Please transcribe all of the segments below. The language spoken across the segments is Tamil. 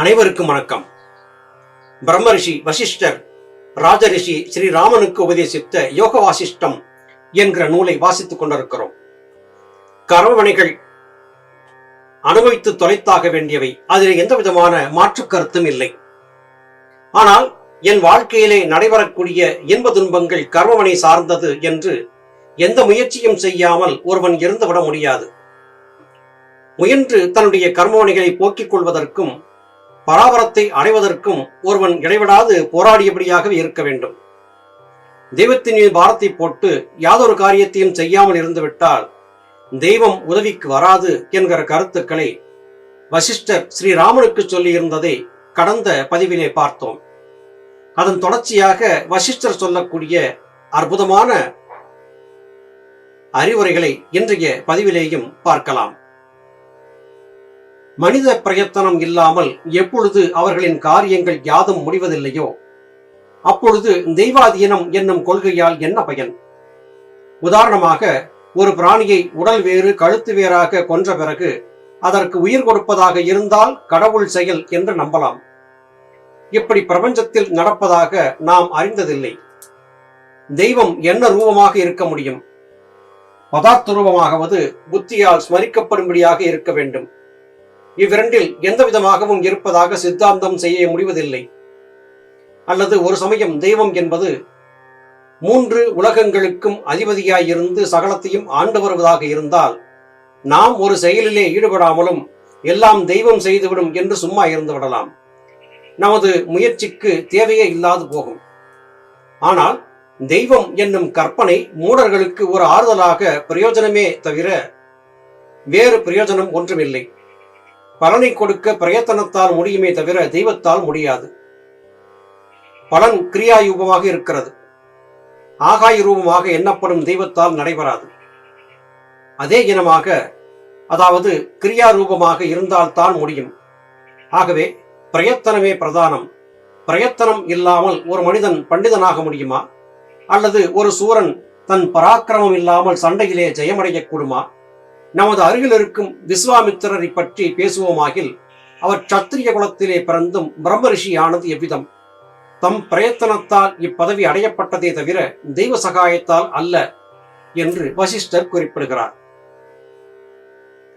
அனைவருக்கும் வணக்கம். பிரம்மரிஷி வசிஷ்டர் ராஜரிஷி ஸ்ரீராமனுக்கு உபதேசித்த யோக வாசிஷ்டம் என்கிற நூலை வாசித்துக் கொண்டிருக்கிறோம். கரவணைகள் அனுபவித்து தொலைத்தாக வேண்டியவை. அதில் எந்த விதமான மாற்று கருத்தும் இல்லை. ஆனால் என் வாழ்க்கையிலே நடைபெறக்கூடிய இன்ப துன்பங்கள் கர்மவனை சார்ந்தது என்று எந்த முயற்சியும் செய்யாமல் ஒருவன் இருந்துவிட முடியாது. முயன்று தன்னுடைய கர்மவனைகளை போக்கிக் கொள்வதற்கும் பராபரத்தை அடைவதற்கும் ஒருவன் இடைவிடாது போராடியபடியாகவே இருக்க வேண்டும். தெய்வத்தின் மீது பாரத்தை போட்டு யாதொரு காரியத்தையும் செய்யாமல் இருந்துவிட்டால் தெய்வம் உதவிக்கு வராது என்கிற கருத்துக்களை வசிஷ்டர் ஸ்ரீராமனுக்கு சொல்லியிருந்ததை கடந்த பதிவிலே பார்த்தோம். அதன் தொடர்ச்சியாக வசிஷ்டர் சொல்லக்கூடிய அற்புதமான அறிவுரைகளை இன்றைய பதிவிலேயும் பார்க்கலாம். மனித பிரயத்தனம் இல்லாமல் எப்பொழுது அவர்களின் காரியங்கள் யாதும் முடிவதில்லையோ அப்பொழுது தெய்வாதீனம் என்னும் கொள்கையால் என்ன பயன்? உதாரணமாக ஒரு பிராணியை உடல் வேறு கழுத்து வேறாக கொன்ற பிறகு அதற்கு உயிர் கொடுப்பதாக இருந்தால் கடவுள் செயல் என்று நம்பலாம். இப்படி பிரபஞ்சத்தில் நடப்பதாக நாம் அறிந்ததில்லை. தெய்வம் என்ன ரூபமாக இருக்க முடியும்? பதார்த்த ரூபமாகவது புத்தியால் ஸ்மரிக்கப்படும்படியாக இருக்க வேண்டும். இவ்விரண்டில் எந்த விதமாகவும் இருப்பதாக சித்தாந்தம் செய்ய முடிவதில்லை. அல்லது ஒரு சமயம் தெய்வம் என்பது மூன்று உலகங்களுக்கும் அதிபதியாயிருந்து சகலத்தையும் ஆண்டு வருவதாக இருந்தால் நாம் ஒரு செயலிலே ஈடுபடாமலும் எல்லாம் தெய்வம் செய்துவிடும் என்று சும்மா இருந்து விடலாம். நமது முயற்சிக்கு தேவையே இல்லாது போகும். ஆனால் தெய்வம் என்னும் கற்பனை மூடர்களுக்கு ஒரு ஆறுதலாக பிரயோஜனமே தவிர வேறு பிரயோஜனம் ஒன்றுமில்லை. பலனை கொடுக்க பிரயத்தனத்தால் முடியுமே தவிர தெய்வத்தால் முடியாது. பலன் கிரியாயூபமாக இருக்கிறது. ஆகாய ரூபமாக எண்ணப்படும் தெய்வத்தால் நடைபெறாது. அதே இனமாக அதாவது கிரியா ரூபமாக இருந்தால்தான் முடியும். ஆகவே பிரயத்தனமே பிரதானம். பிரயத்தனம் இல்லாமல் ஒரு மனிதன் பண்டிதனாக முடியுமா? அல்லது ஒரு சூரன் தன் பராக்கிரமம் இல்லாமல் சண்டையிலே ஜெயமடையக்கூடுமா நமது அருகில் இருக்கும் விஸ்வாமித்திரரை பற்றி பேசுவோமாகில் அவர் சத்திரிய குலத்திலே பிறந்தும் பிரம்ம ரிஷியானது எவ்விதம்? தம் பிரயத்தனத்தால் இப்பதவி அடையப்பட்டதே தவிர தெய்வ சகாயத்தால் அல்ல என்று வசிஷ்டர் குறிப்பிடுகிறார்.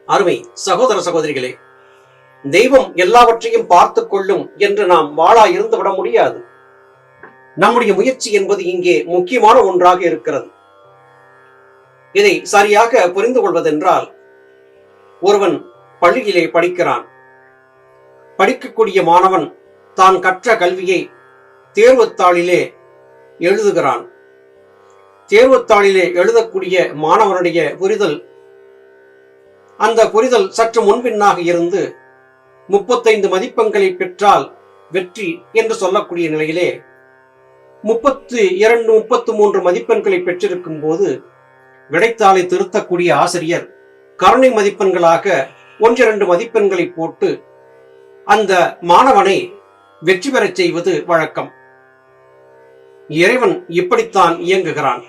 அருமை சகோதர சகோதரிகளே தெய்வம் எல்லாவற்றையும் பார்த்து கொள்ளும் என்று நாம் வாழா இருந்து விட முடியாது. நம்முடைய முயற்சி என்பது இங்கே முக்கியமான ஒன்றாக இருக்கிறது. இதை சரியாக புரிந்து கொள்வதென்றால் ஒருவன் பள்ளியிலே படிக்கிறான். படிக்கக்கூடிய மாணவன் தான் கற்ற கல்வியை தேர்வுத்தாளிலே எழுதுகிறான். தேர்வுத்தாளிலே எழுதக்கூடிய மாணவனுடைய புரிதல் அந்த புரிதல் சற்று முன்பின்னாக இருந்து முப்பத்தைந்து மதிப்பெண்களை பெற்றால் வெற்றி என்று சொல்லக்கூடிய நிலையிலே முப்பத்து இரண்டு முப்பத்து மூன்று மதிப்பெண்களை பெற்றிருக்கும் போது விடைத்தாளை திருத்தக்கூடிய ஆசிரியர். கருணை மதிப்பெண்களாக ஒன்றிரண்டு மதிப்பெண்களை போட்டு அந்த மாணவனை வெற்றி பெறச் செய்வது வழக்கம். இறைவன் இப்படித்தான் இயங்குகிறான்.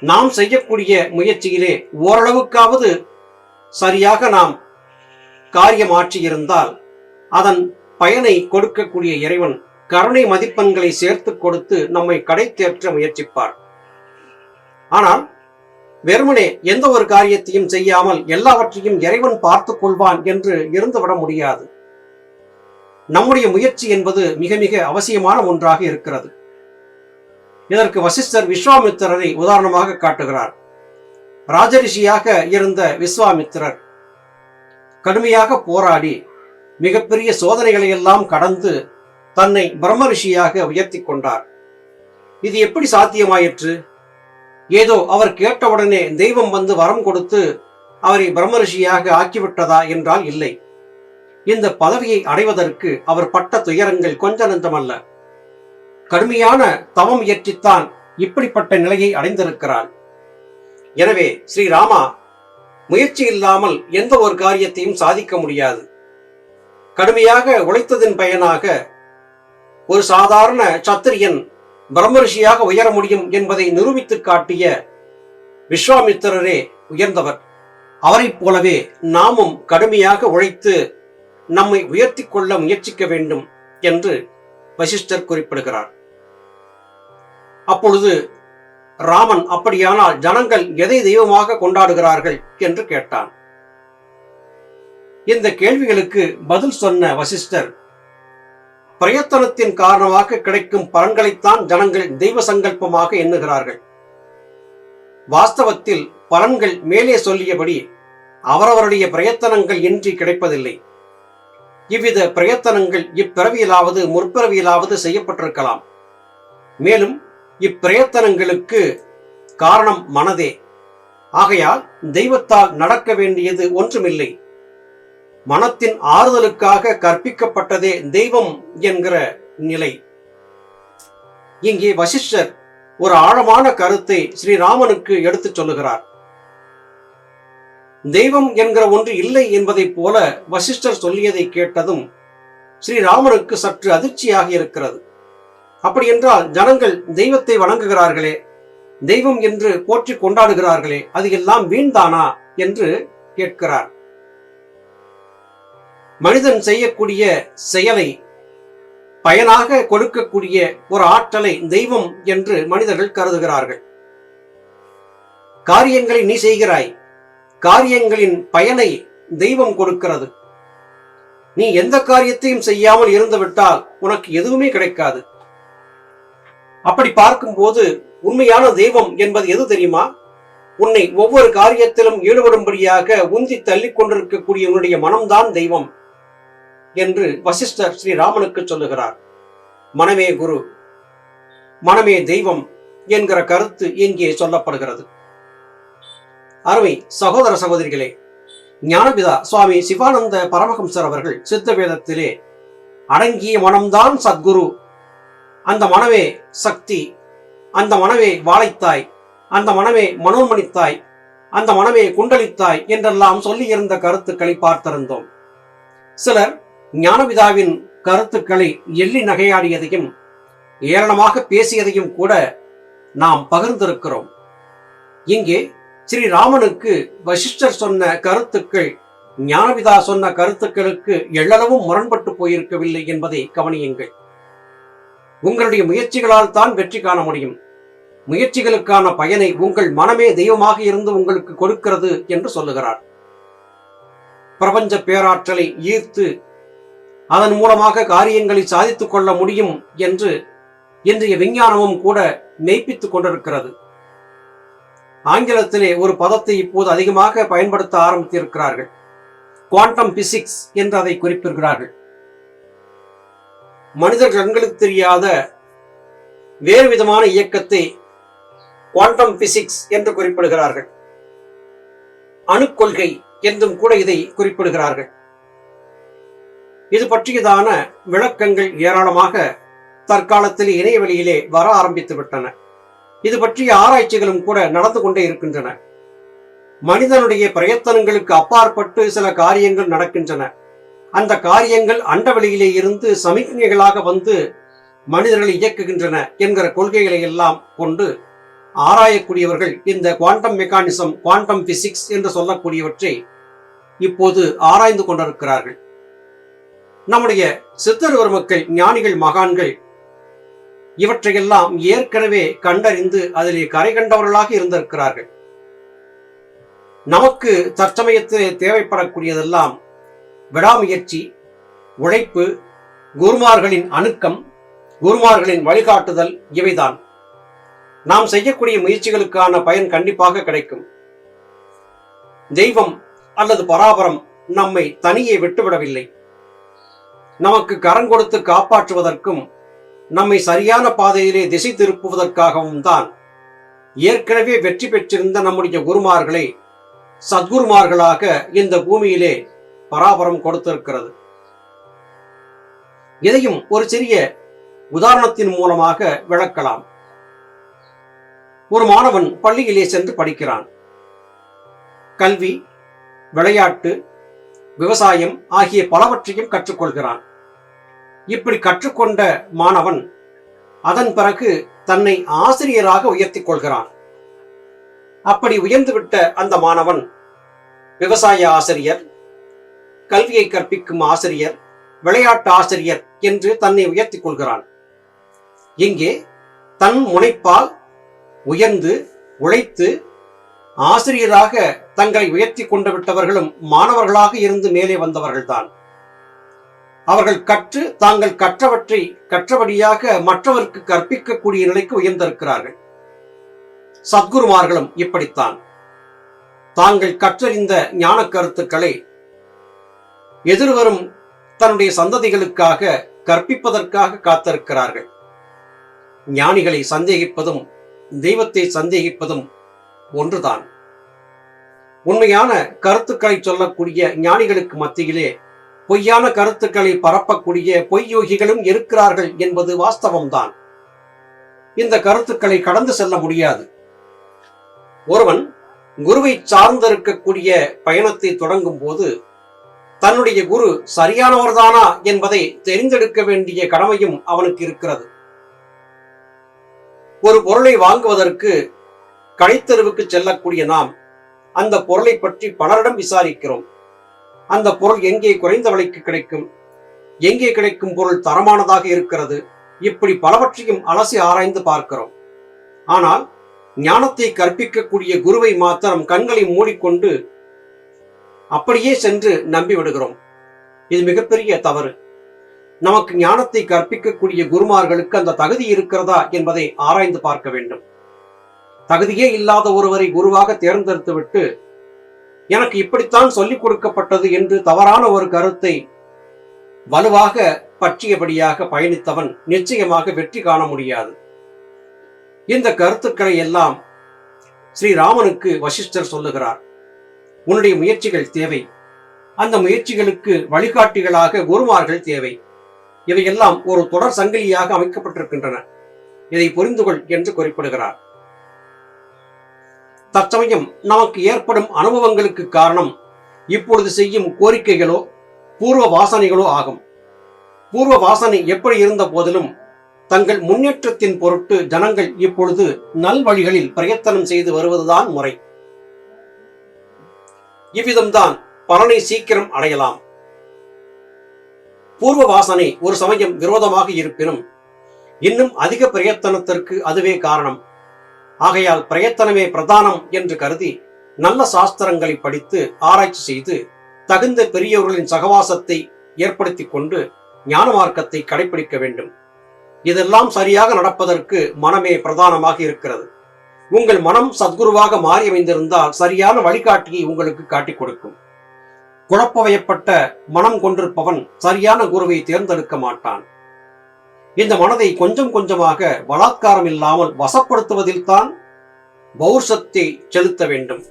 நாம் செய்யக்கூடிய முயற்சியிலே ஓரளவுக்காவது சரியாக நாம் காரியம் ஆற்றியிருந்தால் அதன் பயனை கொடுக்கக்கூடிய இறைவன் கருணை மதிப்பெண்களை சேர்த்து கொடுத்து நம்மை கடை தேற்ற முயற்சிப்பார். ஆனால் வெறுமனே எந்த ஒரு காரியத்தையும் செய்யாமல் எல்லாவற்றையும் இறைவன் பார்த்துக் கொள்வான் என்று இருந்துவிட முடியாது. நம்முடைய முயற்சி என்பது மிக மிக அவசியமான ஒன்றாக இருக்கிறது. இதற்கு வசிஷ்டர் விஸ்வாமித்திரரை உதாரணமாக காட்டுகிறார். ராஜரிஷியாக இருந்த விஸ்வாமித்திரர் கடுமையாக போராடி மிகப்பெரிய சோதனைகளை எல்லாம் கடந்து தன்னை பிரம்ம ரிஷியாக உயர்த்தி கொண்டார். இது எப்படி சாத்தியமாயிற்று? ஏதோ அவர் கேட்டவுடனே தெய்வம் வந்து வரம் கொடுத்து அவரை பிரம்மரிஷியாக ஆக்கிவிட்டதா என்றால் இல்லை. இந்த பதவியை அடைவதற்கு அவர் பட்ட துயரங்கள் கொஞ்ச நஞ்சமல்ல. கடுமையான தவம் இயற்றித்தான் இப்படிப்பட்ட நிலையை அடைந்திருக்கிறார். எனவே ஸ்ரீராமா முயற்சி இல்லாமல் எந்த ஒரு காரியத்தையும் சாதிக்க முடியாது. கடுமையாக உழைத்ததின் பயனாக ஒரு சாதாரண சத்திரியன் பிரம்மரிஷியாக உயர முடியும் என்பதை நிரூபித்து காட்டிய விஸ்வாமித்திரரே உயர்ந்தவர். அவரைப் போலவே நாமும் கடுமையாக உழைத்து நம்மை உயர்த்தி கொள்ள முயற்சிக்க வேண்டும் என்று வசிஷ்டர் குறிப்பிடுகிறார். அப்பொழுது ராமன் அப்படியானால் ஜனங்கள் எதை தெய்வமாக கொண்டாடுகிறார்கள்? என்று கேட்டான். இந்த கேள்விகளுக்கு பதில் சொன்ன வசிஷ்டர் பிரயத்தனத்தின் காரணமாக கிடைக்கும் பலன்களைத்தான் ஜனங்கள் தெய்வ சங்கல்பமாக எண்ணுகிறார்கள். வாஸ்தவத்தில் பலன்கள் மேலே சொல்லியபடி அவரவருடைய பிரயத்தனங்கள் இன்றி கிடைப்பதில்லை. இவ்வித பிரயத்தனங்கள் இப்பிறவியிலாவது முற்பிறவியிலாவது செய்யப்பட்டிருக்கலாம். மேலும் இப்பிரயத்தனங்களுக்கு காரணம் மனதே. ஆகையால் தெய்வத்தால் நடக்க வேண்டியது ஒன்றுமில்லை. மனத்தின் ஆறுதலுக்காக கற்பிக்கப்பட்டதே தெய்வம் என்கிற நிலை. இங்கே வசிஷ்டர் ஒரு ஆழமான கருத்தை ஸ்ரீராமனுக்கு எடுத்துச் சொல்லுகிறார். தெய்வம் என்கிற ஒன்று இல்லை என்பதைப் போல வசிஷ்டர் சொல்லியதை கேட்டதும் ஸ்ரீராமனுக்கு சற்று அதிர்ச்சியாக இருக்கிறது. அப்படி என்றால் ஜனங்கள் தெய்வத்தை வணங்குகிறார்களே தெய்வம் என்று போற்றி கொண்டாடுகிறார்களே அது எல்லாம் வீண்தானா என்று கேட்கிறார். மனிதன் செய்யக்கூடிய செயலை பயனாக கொடுக்கக்கூடிய ஒரு ஆற்றலை தெய்வம் என்று மனிதர்கள் கருதுகிறார்கள். காரியங்களை நீ செய்கிறாய். காரியங்களின் பயனை தெய்வம் கொடுக்கிறது. நீ எந்த காரியத்தையும் செய்யாமல் இருந்துவிட்டால் உனக்கு எதுவுமே கிடைக்காது. அப்படி பார்க்கும்போது உண்மையான தெய்வம் என்பது எது தெரியுமா? உன்னை ஒவ்வொரு காரியத்திலும் ஈடுபடும்படியாக உந்தி தள்ளிக் கொண்டிருக்கக்கூடிய உன்னுடைய மனம்தான் தெய்வம். என்று வசிஷ்டர் ஸ்ரீராமனுக்கு சொல்லுகிறார். மனமே குரு மனமே தெய்வம் என்கிற கருத்து இங்கே சொல்லப்படுகிறது. அருமை சகோதர சகோதரிகளே ஞானபிதா சுவாமி சிவானந்த பரமஹம்சர் அவர்கள் சித்த வேதத்திலே அடங்கிய மனம்தான் சத்குரு. அந்த மனமே சக்தி அந்த மனமே வாழைத்தாய் அந்த மனமே மனோன்மணித்தாய் அந்த மனமே குண்டலித்தாய் என்றெல்லாம் சொல்லியிருந்த கருத்துக்களை பார்த்திருந்தோம். சிலர் ஞானபிதாவின் கருத்துக்களை எள்ளி நகையாடியதையும் ஏளனமாக பேசியதையும் கூட நாம் பகிர்ந்திருக்கிறோம். இங்கே ஸ்ரீராமனுக்கு வசிஷ்டர் சொன்ன கருத்துக்கள் ஞானபிதா சொன்ன கருத்துக்களுக்கு எள்ளளவும் முரண்பட்டு போயிருக்கவில்லை என்பதை கவனியுங்கள். உங்களுடைய முயற்சிகளால் தான் வெற்றி காண முடியும். முயற்சிகளுக்கான பயனை உங்கள் மனமே தெய்வமாக இருந்து உங்களுக்கு கொடுக்கிறது என்று சொல்லுகிறார். பிரபஞ்ச பேராற்றலை ஈர்த்து அதன் மூலமாக காரியங்களை சாதித்துக் கொள்ள முடியும் என்று இன்றைய விஞ்ஞானமும் கூட மெய்ப்பித்துக் கொண்டிருக்கிறது. ஆங்கிலத்திலே ஒரு பதத்தை இப்போது அதிகமாக பயன்படுத்த ஆரம்பித்திருக்கிறார்கள். குவாண்டம் பிசிக்ஸ் என்று அதை குறிப்பிடுகிறார்கள். மனிதர் கண்களுக்கு தெரியாத வேறு விதமான இயக்கத்தை குவாண்டம் பிசிக்ஸ் என்று குறிப்பிடுகிறார்கள். அணுக்கொள்கை என்றும் கூட இதை குறிப்பிடுகிறார்கள். இது பற்றியதான விளக்கங்கள் ஏராளமாக தற்காலத்தில் இணையவெளியிலே வர ஆரம்பித்து விட்டன இது பற்றிய ஆராய்ச்சிகளும் கூட நடந்து கொண்டே இருக்கின்றன. மனிதனுடைய பிரயத்தனங்களுக்கு அப்பாற்பட்டு சில காரியங்கள் நடக்கின்றன. அந்த காரியங்கள் அண்டவெளியிலே இருந்து சமிக்ஞைகளாக வந்து மனிதர்களை இயக்குகின்றன என்கிற கொள்கைகளை எல்லாம் கொண்டு ஆராயக்கூடியவர்கள் இந்த குவாண்டம் மெக்கானிசம் குவாண்டம் பிசிக்ஸ் என்று சொல்லக்கூடியவற்றை இப்போது ஆராய்ந்து கொண்டிருக்கிறார்கள். நம்முடைய சித்தர் மக்கள் ஞானிகள் மகான்கள் இவற்றையெல்லாம் ஏற்கனவே கண்டறிந்து அதிலே கரை கண்டவர்களாக இருந்திருக்கிறார்கள். நமக்கு தற்சமயத்தில் தேவைப்படக்கூடியதெல்லாம் விடாமுயற்சி உழைப்பு குருமார்களின் அணுக்கம் குருமார்களின் வழிகாட்டுதல் இவைதான். நாம் செய்யக்கூடிய முயற்சிகளுக்கான பயன் கண்டிப்பாக கிடைக்கும். தெய்வம் அல்லது பராபரம் நம்மை தனியே விட்டுவிடவில்லை. நமக்கு கரம் கொடுத்து காப்பாற்றுவதற்கும் நம்மை சரியான பாதையிலே திசை திருப்புவதற்காகவும் தான் ஏற்கனவே வெற்றி பெற்றிருந்த நம்முடைய குருமார்களை சத்குருமார்களாக இந்த பூமியிலே பராபரம் கொடுத்திருக்கிறது. இதையும் ஒரு சிறிய உதாரணத்தின் மூலமாக விளக்கலாம். ஒரு மாணவன் பள்ளியிலே சென்று படிக்கிறான். கல்வி விளையாட்டு விவசாயம் ஆகிய பலவற்றையும் கற்றுக்கொள்கிறான். இப்படி கற்றுக்கொண்ட மாணவன் அதன் பிறகு தன்னை ஆசிரியராக உயர்த்திக் கொள்கிறான். அப்படி உயர்ந்துவிட்ட அந்த மாணவன் விவசாய ஆசிரியர் கல்வியை கற்பிக்கும் ஆசிரியர் விளையாட்டு ஆசிரியர் என்று தன்னை உயர்த்திக் கொள்கிறான். இங்கே தன் முனைப்பால் உயர்ந்து உழைத்து ஆசிரியராக தங்களை உயர்த்தி கொண்டு விட்டவர்களும் மாணவர்களாக இருந்து மேலே வந்தவர்கள்தான். அவர்கள் கற்று தாங்கள் கற்றவற்றை கற்றபடியாக மற்றவருக்கு கற்பிக்கக்கூடிய நிலைக்கு உயர்ந்திருக்கிறார்கள். சத்குருமார்களும் இப்படித்தான். தாங்கள் கற்றறிந்த ஞான கருத்துக்களை எதிர்வரும் தன்னுடைய சந்ததிகளுக்காக கற்பிப்பதற்காக காத்திருக்கிறார்கள். ஞானிகளை சந்தேகிப்பதும் தெய்வத்தை சந்தேகிப்பதும் ஒன்றுதான். உண்மையான கருத்துக்களை சொல்லக்கூடிய ஞானிகளுக்கு மத்தியிலே பொய்யான கருத்துக்களை பரப்பக்கூடிய பொய் யோகிகளும் இருக்கிறார்கள் என்பது வாஸ்தவம்தான். இந்த கருத்துக்களை கடந்து செல்ல முடியாது. ஒருவன் குருவை சார்ந்திருக்கக்கூடிய பயணத்தை தொடங்கும் போது தன்னுடைய குரு சரியானவர்தானா என்பதை தெரிந்தெடுக்க வேண்டிய கடமையும் அவனுக்கு இருக்கிறது. ஒரு பொருளை வாங்குவதற்கு கடைத்தெருவுக்கு செல்லக்கூடிய நாம் அந்த பொருளை பற்றி பலரிடம் விசாரிக்கிறோம். அந்த பொருள் எங்கே குறைந்த விலைக்கு கிடைக்கும்? எங்கே கிடைக்கும் பொருள் தரமானதாக இருக்கிறது? இப்படி பலவற்றையும் அலசி ஆராய்ந்து பார்க்கிறோம். ஆனால் ஞானத்தை கற்பிக்கக்கூடிய குருவை மாத்திரம் கண்களை மூடிக்கொண்டு அப்படியே சென்று நம்பி விடுகிறோம். இது மிகப்பெரிய தவறு. நமக்கு ஞானத்தை கற்பிக்கக்கூடிய குருமார்களுக்கு அந்த தகுதி இருக்கிறதா என்பதை ஆராய்ந்து பார்க்க வேண்டும். தகுதியே இல்லாத ஒருவரை குருவாக தேர்ந்தெடுத்துவிட்டு எனக்கு இப்படித்தான் சொல்லிக் கொடுக்கப்பட்டது என்று தவறான ஒரு கருத்தை வலுவாக பற்றியபடியாக பயணித்தவன் நிச்சயமாக வெற்றி காண முடியாது. இந்த கருத்துக்களை எல்லாம் ஸ்ரீராமனுக்கு வசிஷ்டர் சொல்லுகிறார். உன்னுடைய முயற்சிகள் தேவை. அந்த முயற்சிகளுக்கு வழிகாட்டிகளாக குருமார்கள் தேவை. இவையெல்லாம் ஒரு தொடர் சங்கிலியாக அமைக்கப்பட்டிருக்கின்றன. இதை புரிந்து கொள் என்று குறிப்பிடுகிறார். தற்சமயம் நமக்கு ஏற்படும் அனுபவங்களுக்கு காரணம் இப்பொழுது செய்யும் கோரிக்கைகளோ பூர்வ வாசனைகளோ ஆகும். பூர்வ வாசனை எப்படி இருந்த போதிலும் தங்கள் முன்னேற்றத்தின் பொருட்டு ஜனங்கள் இப்பொழுது நல்வழிகளில் பிரயத்தனம் செய்து வருவதுதான் முறை. இவ்விதம்தான் பலனை சீக்கிரம் அடையலாம். பூர்வ வாசனை ஒரு சமயம் விரோதமாக இருப்பினும் இன்னும் அதிக பிரயத்தனத்திற்கு அதுவே காரணம். ஆகையால் பிரயத்தனமே பிரதானம் என்று கருதி நல்ல சாஸ்திரங்களை படித்து ஆராய்ச்சி செய்து தகுந்த பெரியவர்களின் சகவாசத்தை ஏற்படுத்திக் கொண்டு ஞான மார்க்கத்தை கடைபிடிக்க வேண்டும். இதெல்லாம் சரியாக நடப்பதற்கு மனமே பிரதானமாக இருக்கிறது. உங்கள் மனம் சத்குருவாக மாறி அமைந்திருந்தால் சரியான வழிகாட்டியை உங்களுக்கு காட்டிக் கொடுக்கும். குழப்பவயப்பட்ட மனம் கொண்டிருப்பவன் சரியான குருவை தேர்ந்தெடுக்க மாட்டான். இந்த மனதை கொஞ்சம் கொஞ்சமாக பலாத்காரம் இல்லாமல் வசப்படுத்துவதில் தான் பௌர்ஷத்தை செலுத்த வேண்டும்.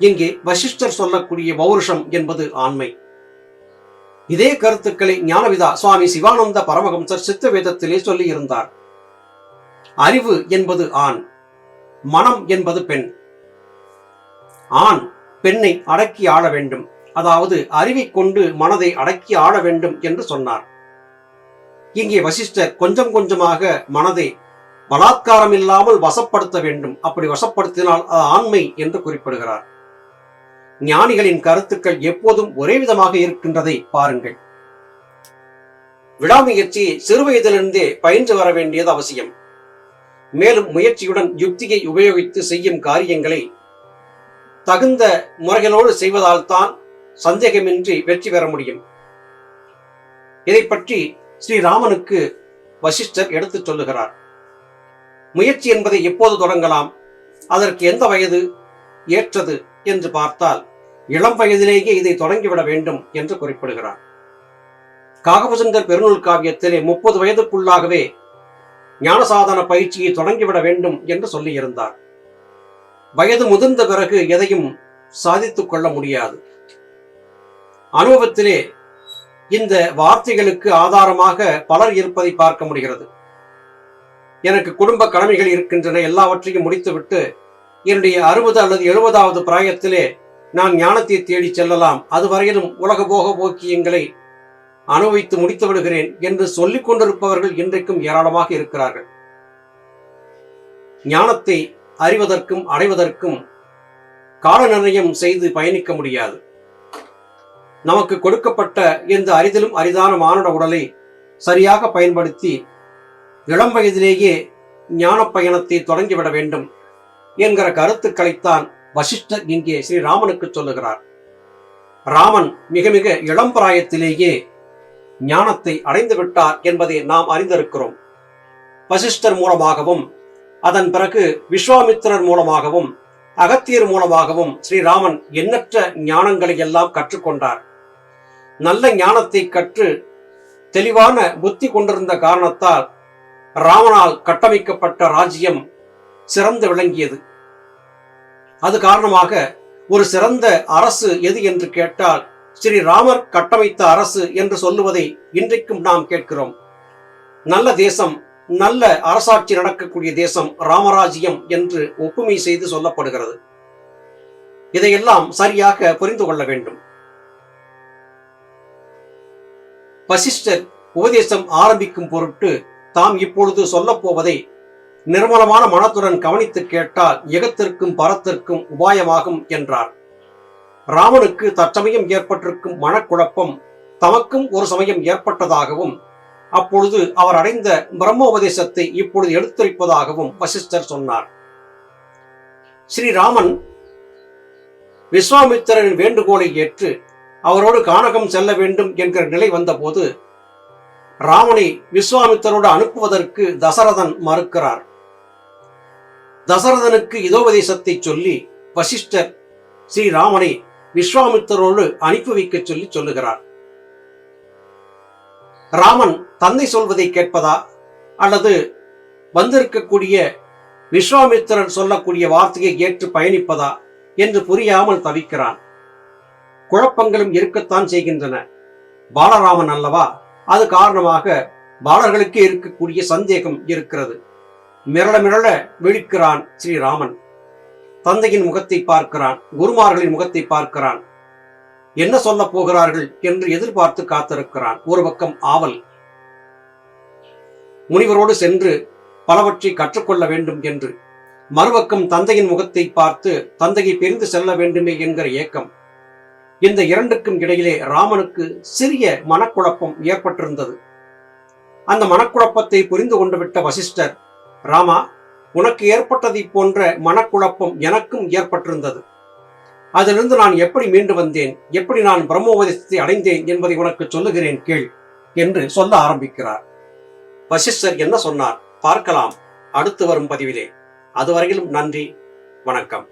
இங்கே வசிஷ்டர் சொல்லக்கூடிய பௌருஷம் என்பது ஆண்மை. இதே கருத்துக்களை ஞானவிதா சுவாமி சிவானந்த பரமஹம்சர் சித்த வேதத்திலே சொல்லியிருந்தார் அறிவு என்பது ஆண் மனம் என்பது பெண். ஆண் பெண்ணை அடக்கி ஆள வேண்டும். அதாவது அறிவை கொண்டு மனதை அடக்கி ஆள வேண்டும் என்று சொன்னார். இங்கே வசிஷ்டர் கொஞ்சம் கொஞ்சமாக மனதை பலாத்காரம் இல்லாமல் வசப்படுத்த வேண்டும். அப்படி வசப்படுத்தினால் அது ஆண்மை என்று குறிப்பிடுகிறார். ஞானிகளின் கருத்துக்கள் எப்போதும் ஒரே விதமாக இருக்கின்றதை பாருங்கள். விடாமுயற்சி சிறுவயதிலிருந்தே பயின்று வர வேண்டியது அவசியம். மேலும் முயற்சியுடன் யுக்தியை உபயோகித்து செய்யும் காரியங்களை தகுந்த முறைகளோடு செய்வதால் தான் சந்தேகமின்றி வெற்றி பெற முடியும். இதை பற்றி ஸ்ரீராமனுக்கு வசிஷ்டர் எடுத்துச் சொல்லுகிறார். முயற்சி என்பதை எப்போது தொடங்கலாம்? அதற்கு எந்த வயது? ஏற்றது? என்று பார்த்தால் இளம் வயதிலேயே இதை தொடங்கிவிட வேண்டும் என்று குறிப்பிடுகிறார். காகபுசங்கர் பெருநூல் காவியத்திலே முப்பது வயதுக்குள்ளாகவே ஞானசாதன பயிற்சியை தொடங்கிவிட வேண்டும் என்று சொல்லியிருந்தார். வயது முதிர்ந்த பிறகு எதையும் சாதித்துக் கொள்ள முடியாது. அனுபவத்திலே இந்த வார்த்தைகளுக்கு ஆதாரமாக பலர் இருப்பதை பார்க்க முடிகிறது. எனக்கு குடும்ப கடமைகள் இருக்கின்றன எல்லாவற்றையும் முடித்துவிட்டு என்னுடைய அறுபது அல்லது எழுபதாவது பிராயத்திலே நான் ஞானத்தை தேடி செல்லலாம். அதுவரையிலும் உலக போக போக்கியங்களை அனுபவித்து முடித்து விடுகிறேன் என்று சொல்லிக் கொண்டிருப்பவர்கள் இன்றைக்கும் ஏராளமாக இருக்கிறார்கள். ஞானத்தை அறிவதற்கும் அடைவதற்கும் கால நிர்ணயம் செய்து பயணிக்க முடியாது. நமக்கு கொடுக்கப்பட்ட இந்த அரிதிலும் அரிதான மானுட உடலை சரியாக பயன்படுத்தி இளம் வயதிலேயே ஞான பயணத்தை தொடங்கிவிட வேண்டும் என்கிற கருத்துக்களைத்தான் வசிஷ்டர் இங்கே ஸ்ரீராமனுக்கு சொல்லுகிறார். ராமன் மிக மிக இளம் பிராயத்திலேயே ஞானத்தை அடைந்து விட்டார் என்பதை நாம் அறிந்திருக்கிறோம். வசிஷ்டர் மூலமாகவும் அதன் பிறகு விஸ்வாமித்திரர் மூலமாகவும் அகத்தியர் மூலமாகவும் ஸ்ரீராமன் எண்ணற்ற ஞானங்களை எல்லாம் கற்றுக்கொண்டார். நல்ல ஞானத்தை கற்று தெளிவான புத்தி கொண்டிருந்த காரணத்தால் ராமனால் கட்டமைக்கப்பட்ட ராஜ்யம் சிறந்து விளங்கியது. அது காரணமாக ஒரு சிறந்த அரசு எது என்று கேட்டால் ஸ்ரீ ராமர் கட்டமைத்த அரசு என்று சொல்லுவதை இன்றைக்கும் நாம் கேட்கிறோம். நல்ல தேசம் நல்ல அரசாட்சி நடக்கக்கூடிய தேசம் ராமராஜ்யம் என்று ஒப்புமை செய்து சொல்லப்படுகிறது. இதையெல்லாம் சரியாக புரிந்து கொள்ள வேண்டும். வசிஷ்டர் உபதேசம் ஆரம்பிக்கும் பொருட்டு தாம் இப்பொழுது சொல்லப்போவதை நிர்மலமான மனத்துடன் கவனித்து கேட்டால் எகத்திற்கும் பரத்திற்கும் உபாயமாகும் என்றார். ராமனுக்கு தற்சமயம் ஏற்பட்டிருக்கும் மனக்குழப்பம் தமக்கும் ஒரு சமயம் ஏற்பட்டதாகவும் அப்பொழுது அவர் அடைந்த பிரம்மோபதேசத்தை இப்பொழுது எடுத்துரைப்பதாகவும் வசிஷ்டர் சொன்னார். ஸ்ரீராமன் விஸ்வாமித்திரனின் வேண்டுகோளை ஏற்று அவரோடு கானகம் செல்ல வேண்டும் என்கிற நிலை வந்தபோது ராமனை விஸ்வாமித்தரோடு அனுப்புவதற்கு தசரதன் மறுக்கிறார். தசரதனுக்கு இதோபதேசத்தை சொல்லி வசிஷ்டர் ஸ்ரீராமனை விஸ்வாமித்தரோடு அனுப்பி வைக்க சொல்லி சொல்லுகிறார். ராமன் தந்தை சொல்வதை கேட்பதா? அல்லது வந்திருக்கக்கூடிய விஸ்வாமித்திரன் சொல்லக்கூடிய வார்த்தையை ஏற்று பயணிப்பதா? என்று புரியாமல் தவிக்கிறான். குழப்பங்களும் இருக்கத்தான் செய்கின்றன. பாலராமன் அல்லவா? அது காரணமாக பாலர்களுக்கு இருக்கக்கூடிய சந்தேகம் இருக்கிறது. மிரள மிரள விழிக்கிறான் ஸ்ரீராமன். தந்தையின் முகத்தை பார்க்கிறான் குருமார்களின் முகத்தை பார்க்கிறான். என்ன சொல்ல போகிறார்கள் என்று எதிர்பார்த்து காத்திருக்கிறான். ஒரு பக்கம் ஆவல். முனிவரோடு சென்று பலவற்றை கற்றுக்கொள்ள வேண்டும் என்று. மறுபக்கம் தந்தையின் முகத்தை பார்த்து தந்தையை பிரிந்து செல்ல வேண்டுமே என்கிற ஏக்கம். இந்த இரண்டுக்கும் இடையிலே ராமனுக்கு சிறிய மனக்குழப்பம் ஏற்பட்டிருந்தது. அந்த மனக்குழப்பத்தை புரிந்து கொண்டுவிட்ட வசிஷ்டர் ராமா உனக்கு ஏற்பட்டதை போன்ற மனக்குழப்பம் எனக்கும் ஏற்பட்டிருந்தது. அதிலிருந்து நான் எப்படி மீண்டு வந்தேன்? எப்படி நான் பிரம்மோபதேசத்தை அடைந்தேன் என்பதை உனக்கு சொல்லுகிறேன் கேள் என்று சொல்ல ஆரம்பிக்கிறார். வசிஷ்டர் என்ன சொன்னார்? பார்க்கலாம். அடுத்து வரும் பதிவிலே. அதுவரையிலும் நன்றி. வணக்கம்.